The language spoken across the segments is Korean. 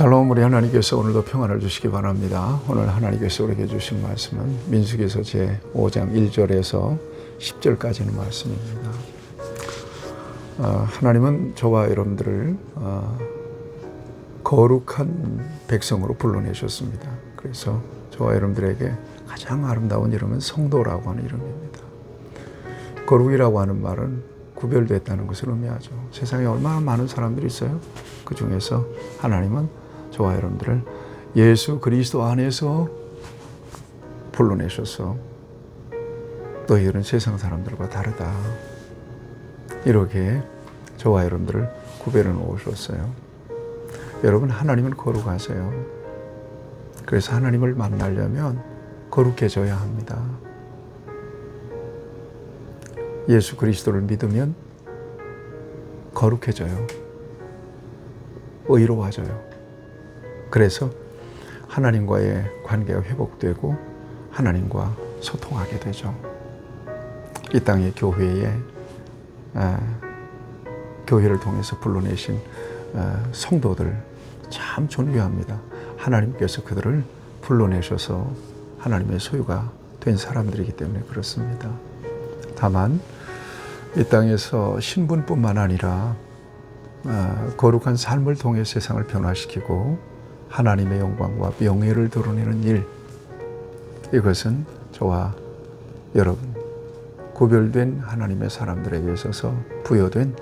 샬롬 우리 하나님께서 오늘도 평안을 주시기 바랍니다. 오늘 하나님께서 우리에게 주신 말씀은 민수기서 제 5장 1절에서 10절까지는 말씀입니다. 어, 하나님은 저와 여러분들을 어, 거룩한 백성으로 불러내셨습니다. 그래서 저와 여러분들에게 가장 아름다운 이름은 성도라고 하는 이름입니다. 거룩이라고 하는 말은 구별됐다는 것을 의미하죠. 세상에 얼마나 많은 사람들이 있어요. 그 중에서 하나님은 저와 여러분들을 예수 그리스도 안에서 불러내셔서 너희들은 세상 사람들과 다르다. 이렇게 저와 여러분들을 구별해 놓으셨어요. 여러분 하나님은 거룩하세요. 그래서 하나님을 만나려면 거룩해져야 합니다. 예수 그리스도를 믿으면 거룩해져요. 의로워져요. 그래서 하나님과의 관계가 회복되고 하나님과 소통하게 되죠. 이 땅의 교회에 아, 교회를 통해서 불러내신 아, 성도들 참 존귀합니다. 하나님께서 그들을 불러내셔서 하나님의 소유가 된 사람들이기 때문에 그렇습니다. 다만 이 땅에서 신분뿐만 아니라 아, 거룩한 삶을 통해 세상을 변화시키고 하나님의 영광과 명예를 드러내는 일. 이것은 저와 여러분 구별된 하나님의 사람들에게 있어서 부여된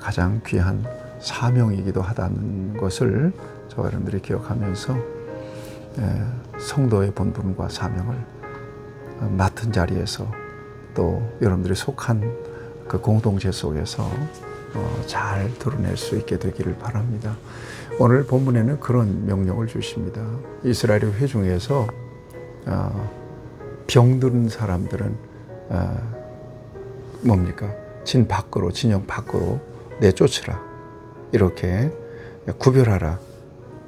가장 귀한 사명이기도 하다는 것을 저와 여러분들이 기억하면서 성도의 본분과 사명을 맡은 자리에서 또 여러분들이 속한 그 공동체 속에서 어, 잘 드러낼 수 있게 되기를 바랍니다. 오늘 본문에는 그런 명령을 주십니다. 이스라엘의 회중에서 어, 병든 사람들은 어, 뭡니까? 진 밖으로, 진영 밖으로 내쫓으라. 이렇게 구별하라.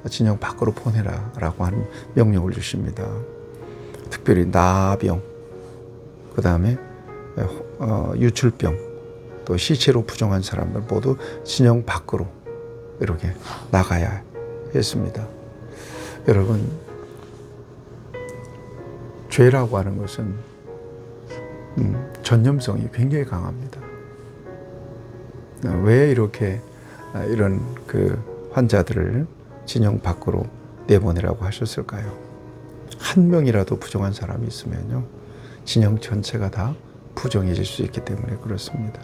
진영 밖으로 보내라. 라고 하는 명령을 주십니다. 특별히 나병, 그 다음에 유출병, 또 시체로 부정한 사람들 모두 진영 밖으로 이렇게 나가야 했습니다. 여러분, 죄라고 하는 것은 음, 전념성이 굉장히 강합니다. 왜 이렇게 아, 이런 그 환자들을 진영 밖으로 내보내라고 하셨을까요? 한 명이라도 부정한 사람이 있으면요, 진영 전체가 다 부정해질 수 있기 때문에 그렇습니다.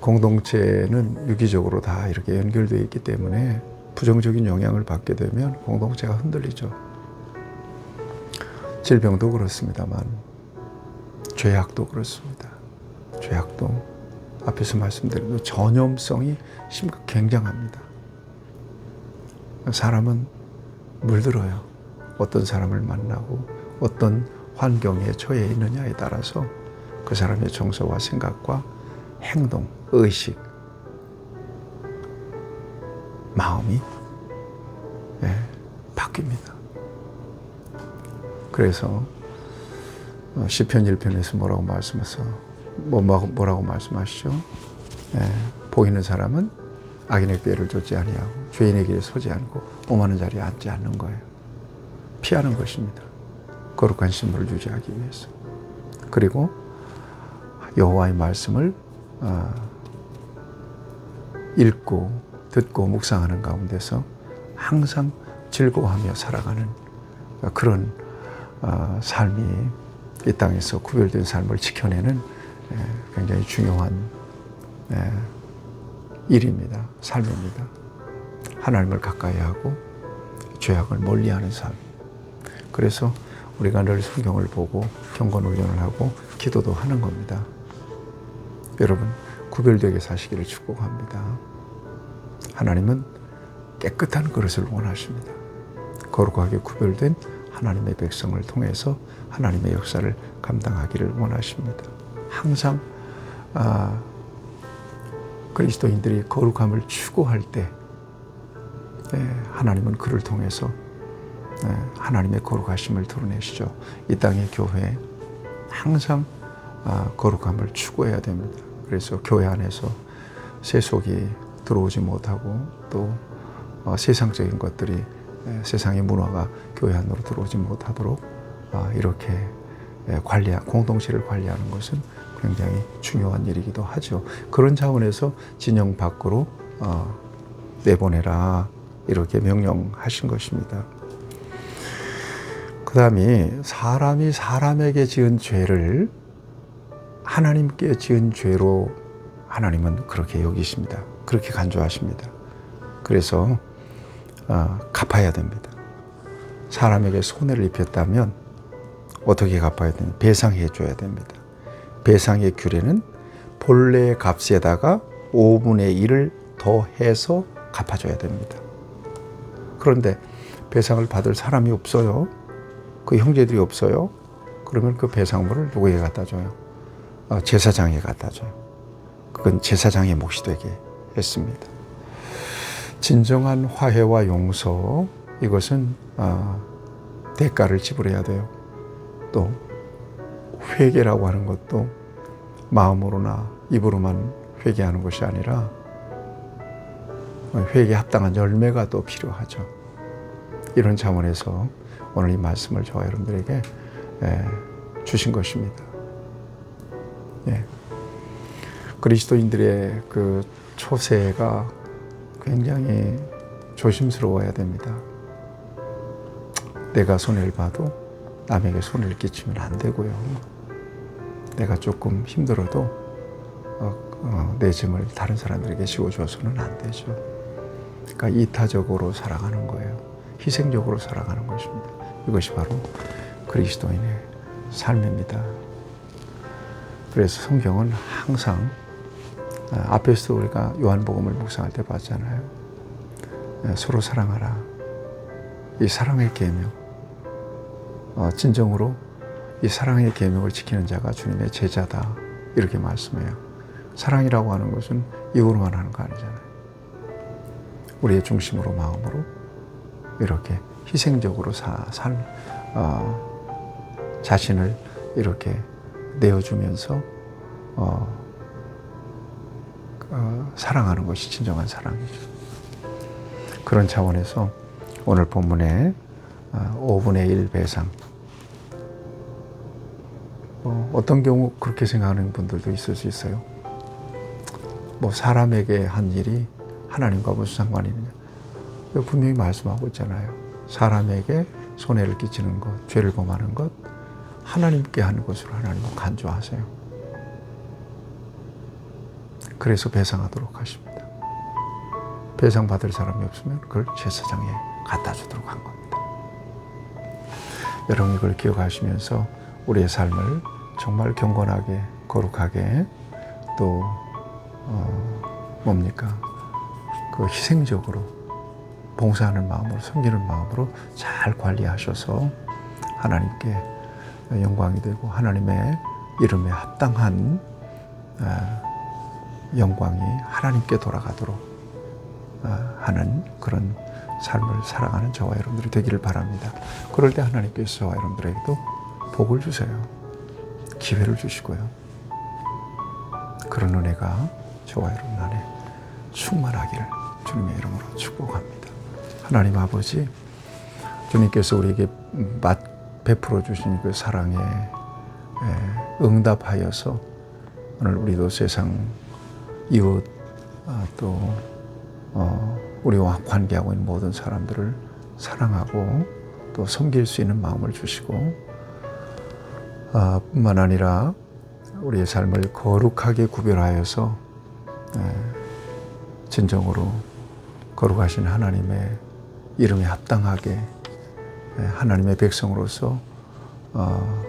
공동체는 유기적으로 다 이렇게 연결되어 있기 때문에 부정적인 영향을 받게 되면 공동체가 흔들리죠. 질병도 그렇습니다만 죄악도 그렇습니다. 죄악도 앞에서 말씀드린 그 전염성이 심각 굉장합니다. 사람은 물들어요. 어떤 사람을 만나고 어떤 환경에 처해 있느냐에 따라서 그 사람의 정서와 생각과 행동, 의식, 마음이 예, 바뀝니다. 그래서 어, 시편 1편에서 뭐라고 말씀하서 뭐, 뭐 뭐라고 말씀하시죠? 예, 보이는 사람은 악인의 꾀를 쫓지 아니하고 죄인의 길에 서지 않고 오만한 자리에 앉지 않는 거예요. 피하는 것입니다. 거룩한 신분을 유지하기 위해서. 그리고 여호와의 말씀을 어, 읽고 듣고 묵상하는 가운데서 항상 즐거워하며 살아가는 그런 어, 삶이 이 땅에서 구별된 삶을 지켜내는 굉장히 중요한 일입니다. 삶입니다. 하나님을 가까이 하고 죄악을 멀리하는 삶. 그래서 우리가 늘 성경을 보고 경건 훈련을 하고 기도도 하는 겁니다. 여러분 구별되게 사시기를 축복합니다. 하나님은 깨끗한 그릇을 원하십니다. 거룩하게 구별된 하나님의 백성을 통해서 하나님의 역사를 감당하기를 원하십니다. 항상 아, 그리스도인들이 거룩함을 추구할 때 예, 하나님은 그를 통해서 예, 하나님의 거룩하심을 드러내시죠. 이 땅의 교회 항상 아, 거룩함을 추구해야 됩니다. 그래서 교회 안에서 세속이 들어오지 못하고 또 세상적인 것들이 에, 세상의 문화가 교회 안으로 들어오지 못하도록 아, 이렇게 에, 관리 공동체를 관리하는 것은 굉장히 중요한 일이기도 하죠. 그런 차원에서 진영 밖으로 어, 내보내라 이렇게 명령하신 것입니다. 그 다음에 사람이 사람에게 지은 죄를 하나님께 지은 죄로 하나님은 그렇게 여기십니다. 그렇게 간주하십니다. 그래서 어, 갚아야 됩니다. 사람에게 손해를 입혔다면 어떻게 갚아야 되냐? 배상해 줘야 됩니다. 배상의 규례는 본래의 값에다가 5분의 1을 더해서 갚아줘야 됩니다. 그런데 배상을 받을 사람이 없어요. 그 형제들이 없어요. 그러면 그 배상물을 누구에게 갖다 줘요? 어, 제사장에 갖다 줘요. 그건 제사장의 몫이 되게 했습니다. 진정한 화해와 용서 이것은 어, 대가를 지불해야 돼요. 또 회개라고 하는 것도 마음으로나 입으로만 회개하는 것이 아니라 회개에 합당한 열매가 또 필요하죠. 이런 차원에서 오늘 이 말씀을 저와 여러분들에게 예, 주신 것입니다. 예. 그리스도인들의 그 초세가 굉장히 조심스러워야 됩니다. 내가 손해를 봐도 남에게 손해를 끼치면 안 되고요. 내가 조금 힘들어도 어, 어, 내 짐을 다른 사람들에게 지워줘서는 안 되죠. 그러니까 이타적으로 살아가는 거예요. 희생적으로 살아가는 것입니다. 이것이 바로 그리스도인의 삶입니다. 그래서 성경은 항상 아, 앞에서 우리가 요한복음을 묵상할 때 봤잖아요. 아, 서로 사랑하라. 이 사랑의 계명. 어, 진정으로 이 사랑의 계명을 지키는 자가 주님의 제자다. 이렇게 말씀해요. 사랑이라고 하는 것은 이거로만 하는 거 아니잖아요. 우리의 중심으로 마음으로 이렇게 희생적으로 사, 살, 어, 자신을 이렇게 내어주면서 어, 어, 사랑하는 것이 진정한 사랑이죠. 그런 차원에서 오늘 본문에 어, 5분의 1 배상 어, 어떤 경우 그렇게 생각하는 분들도 있을 수 있어요. 뭐 사람에게 한 일이 하나님과 무슨 상관이 있느냐. 분명히 말씀하고 있잖아요. 사람에게 손해를 끼치는 것, 죄를 범하는 것, 하나님께 하는 것으로 하나님은 간주하세요. 그래서 배상하도록 하십니다. 배상 받을 사람이 없으면 그걸 제사장에 갖다 주도록 한 겁니다. 여러분 이걸 기억하시면서 우리의 삶을 정말 경건하게 거룩하게 또 어, 뭡니까 그 희생적으로 봉사하는 마음으로 섬기는 마음으로 잘 관리하셔서 하나님께 영광이 되고 하나님의 이름에 합당한 어, 영광이 하나님께 돌아가도록 어, 하는 그런 삶을 살아가는 저와 여러분들이 되기를 바랍니다. 그럴 때 하나님께서 저와 여러분들에게도 복을 주세요. 기회를 주시고요. 그런 은혜가 저와 여러분 안에 충만하기를 주님의 이름으로 축복합니다. 하나님 아버지, 주님께서 우리에게 맛 베풀어 주신 그 사랑에 응답하여서 오늘 우리도 세상 이웃 아, 또 어, 우리와 관계하고 있는 모든 사람들을 사랑하고 또 섬길 수 있는 마음을 주시고 아, 뿐만 아니라 우리의 삶을 거룩하게 구별하여서 진정으로 거룩하신 하나님의 이름에 합당하게 하나님의 백성으로서 어,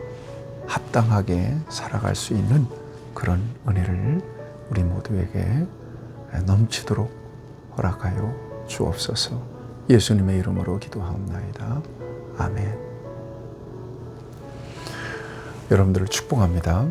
합당하게 살아갈 수 있는 그런 은혜를 우리 모두에게 넘치도록 허락하여 주옵소서. 예수님의 이름으로 기도하옵나이다. 아멘. 여러분들을 축복합니다.